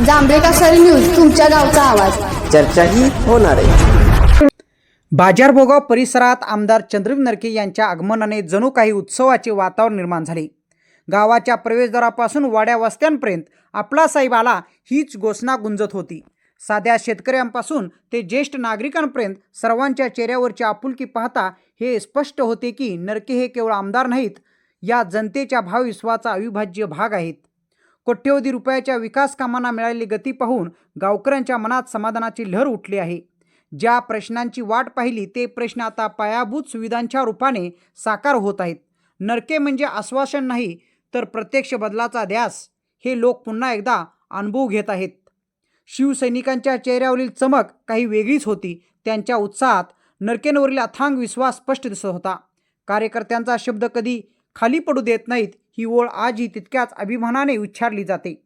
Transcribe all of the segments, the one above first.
Sir news तुमच्या गावचा आवाज. चर्चाही होणार आहे. बाजारभोगाव परिसरात आमदार चंद्रवीर नरके यांच्या आगमनाने जणू काही उत्सवाचे वातावरण निर्माण झाले. गावाच्या प्रवेशद्वारापासून वाड्या वस्त्यांपर्यंत आपला साहेब आला हीच घोषणा गुंजत होती. साध्या शेतकऱ्यांपासून ते ज्येष्ठ नागरिकांपर्यंत सर्वांच्या चेहऱ्यावरची आपुलकी पाहता हे स्पष्ट होते की नरके हे केवळ आमदार नाहीत या जनतेच्या भावविश्वाचा अविभाज्य भाग आहेत. कोट्यवधी रुपयाच्या विकास कामांना मिळालेली गती पाहून गावकऱ्यांच्या मनात समाधानाची लहर उठली आहे. ज्या प्रश्नांची वाट पाहिली ते प्रश्न आता पायाभूत सुविधांच्या रूपाने साकार होत आहेत. नरके म्हणजे आश्वासन नाही तर प्रत्यक्ष बदलाचा ध्यास. हे लोक पुन्हा एकदा अनुभव घेत आहेत. शिवसैनिकांच्या चेहऱ्यावरील चमक काही वेगळीच होती. त्यांच्या उत्साहात नरकेंवरील अथांग विश्वास स्पष्ट दिसत होता. कार्यकर्त्यांचा शब्द कधी खाली पडू देत नाहीत ही ओळ आजही तितक्याच अभिमानाने उच्चारली जाते.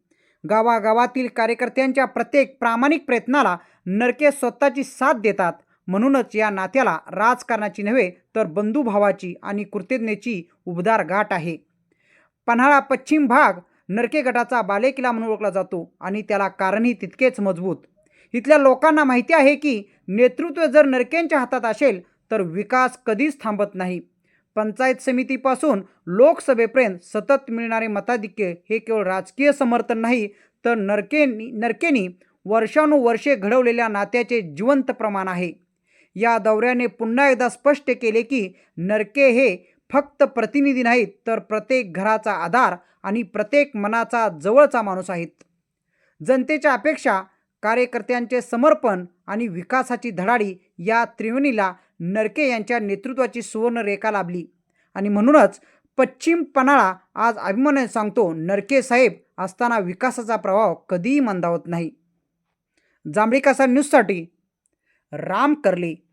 गावागावातील कार्यकर्त्यांच्या प्रत्येक प्रामाणिक प्रयत्नाला नरके स्वतःची साथ देतात. म्हणूनच या नात्याला राजकारणाची नव्हे तर बंधुभावाची आणि कृतज्ञतेची उबदार गाठ आहे. पन्हाळा पश्चिम भाग नरके गटाचा बालेकिला म्हणून ओळखला जातो आणि त्याला कारणही तितकेच मजबूत. इथल्या लोकांना माहिती आहे की नेतृत्व जर नरकेंच्या हातात असेल तर विकास कधीच थांबत नाही. पंचायत समितीपासून लोकसभेपर्यंत सतत मिळणारे मताधिक्य हे केवळ राजकीय समर्थन नाही तर नरकेनी नरकेनी वर्षानुवर्षे घडवलेल्या नात्याचे जिवंत प्रमाण आहे. या दौऱ्याने पुन्हा एकदा स्पष्ट केले की नरके हे फक्त प्रतिनिधी नाहीत तर प्रत्येक घराचा आधार आणि प्रत्येक मनाचा जवळचा माणूस आहेत. जनतेच्या अपेक्षा कार्यकर्त्यांचे समर्पण आणि विकासाची धडाडी या त्रिवेणीला नरके यांच्या नेतृत्वाची सुवर्णरेखा लाभली. आणि म्हणूनच पश्चिम पन्हाळा आज अभिमानाने सांगतो नरके साहेब असताना विकासाचा प्रभाव कधीही मंदावत नाही. जांभळीकासा न्यूजसाठी राम करली.